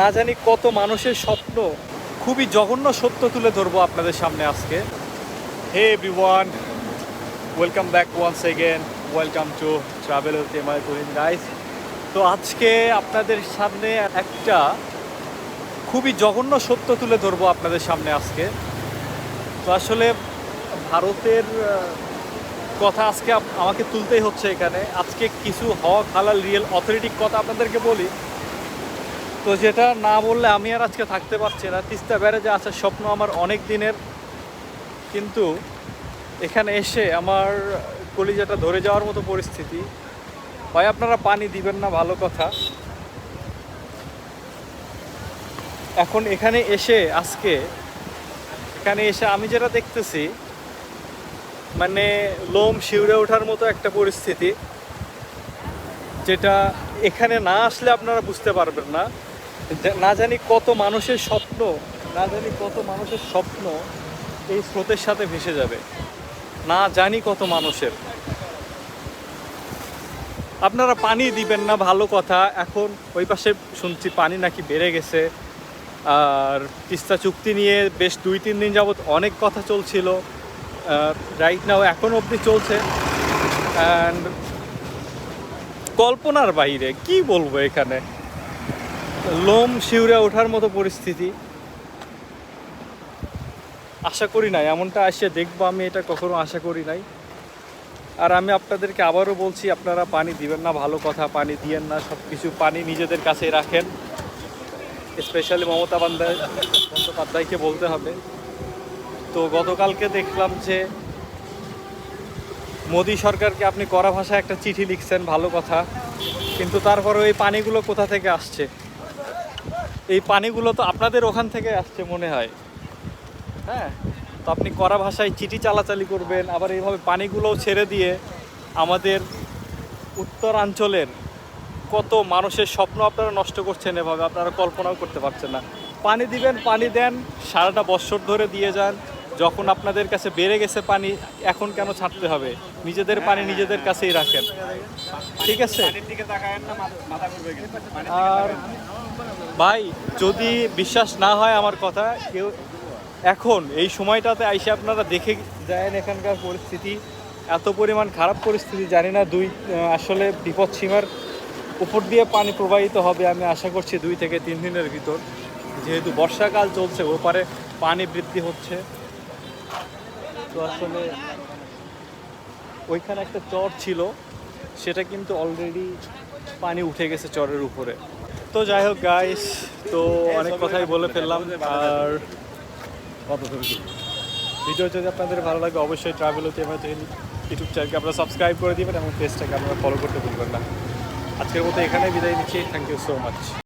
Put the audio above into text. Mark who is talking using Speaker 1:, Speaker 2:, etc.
Speaker 1: না জানি কত মানুষের স্বপ্ন। খুবই জঘন্য সত্য তুলে ধরবো আপনাদের সামনে আজকে। Hey everyone welcome back once again welcome to travel with MI guys তো আজকে আপনাদের সামনে একটা খুবই জঘন্য সত্য তুলে ধরবো আপনাদের সামনে আজকে। তো আসলে ভারতের কথা আজকে আমাকে তুলতেই হচ্ছে এখানে। আজকে কিছু হক, হালাল রিয়েল অথরিটিক কথা আপনাদেরকে বলি। তো যেটা না বললে আমি আর আজকে থাকতে পারছি না। তিস্তা ব্যারেজে আসার স্বপ্ন আমার অনেক দিনের। কিন্তু এখানে এসে আমার কলিজাটা ধরে যাওয়ার মতো পরিস্থিতি। ভাই, আপনারা পানি দিবেন না, ভালো কথা। এখন এখানে এসে, আজকে এখানে এসে আমি যেটা দেখতেছি মানে লোম শিউরে ওঠার মতো একটা পরিস্থিতি। যেটা এখানে না আসলে আপনারা বুঝতে পারবেন না। না জানি কত মানুষের স্বপ্ন, না জানি কত মানুষের স্বপ্ন এই স্রোতের সাথে ভেসে যাবে। না জানি কত মানুষের। আপনারা পানি দিবেন না, ভালো কথা। এখন ওই পাশে শুনছি পানি নাকি বেড়ে গেছে। আর তিস্তা চুক্তি নিয়ে বেশ দুই, তিন দিন যাবত অনেক কথা চলছিল। রাইট নাও এখন অবধি চলছে। অ্যান্ড কল্পনার বাইরে কি বলব এখানে? লোম শিউরে ওঠার মতো পরিস্থিতি। আশা করি নাই, এমনটা আসে দেখব আমি এটা কখনো আশা করি নাই। আর আমি আপনাদেরকে আবারও বলছি, আপনারা পানি দিবেন না, ভালো কথা, পানি দিয়েন না সব কিছু পানি নিজেদের কাছে রাখেন। স্পেশালি মমতা বন্দ্যোপাধ্যায় বন্দ্যোপাধ্যায়কে বলতে হবে। তো গতকালকে দেখলাম যে মোদী সরকারকে আপনি কড়া ভাষায় একটা চিঠি লিখছেন, ভালো কথা। কিন্তু তারপরে ওই পানিগুলো কোথা থেকে আসছে? এই পানিগুলো তো আপনাদের ওখান থেকে আসছে মনে হয়। হ্যাঁ? তো আপনি কড়া ভাষায় চিঠি চালাচালি করবেন আবার এইভাবে পানিগুলোও ছেড়ে দিয়ে আমাদের উত্তরাঞ্চলের কত মানুষের স্বপ্ন আপনারা নষ্ট করছেন এভাবে আপনারা কল্পনাও করতে পারছেন না। পানি দিবেন পানি দেন সারাটা বছর ধরে দিয়ে যান। যখন আপনাদের কাছে বেড়ে গেছে পানি এখন কেন ছাড়তে হবে? নিজেদের পানি নিজেদের কাছেই রাখেন। ঠিক আছে? আর ভাই, যদি বিশ্বাস না হয় আমার কথা, কেউ এখন, এই সময়টাতে আইসে আপনারা দেখে যায়েন এখানকার পরিস্থিতি। এত পরিমাণ খারাপ পরিস্থিতি, জানি না দুই আসলে বিপদ সীমার উপর দিয়ে পানি প্রবাহিত হবে, আমি আশা করছি দুই থেকে তিন দিনের ভিতর। যেহেতু বর্ষাকাল চলছে, ওপারে পানি বৃদ্ধি হচ্ছে। তো আসলে ওইখানে একটা চর ছিল, সেটা কিন্তু অলরেডি পানি উঠে গেছে চরের উপরে। তো যাই হোক গাইস তো অনেক কথাই বলে ফেললাম। আর কত ভিডিও যদি আপনাদের ভালো লাগে, অবশ্যই ট্রাভেল হতে পারে ইউটিউব চ্যানেলকে আপনারা সাবস্ক্রাইব করে দিবেন এবং পেজটাকে আপনারা ফলো করতে ভুলবেন না। আজকের মতো এখানে বিদায় নিচ্ছি। Thank you so much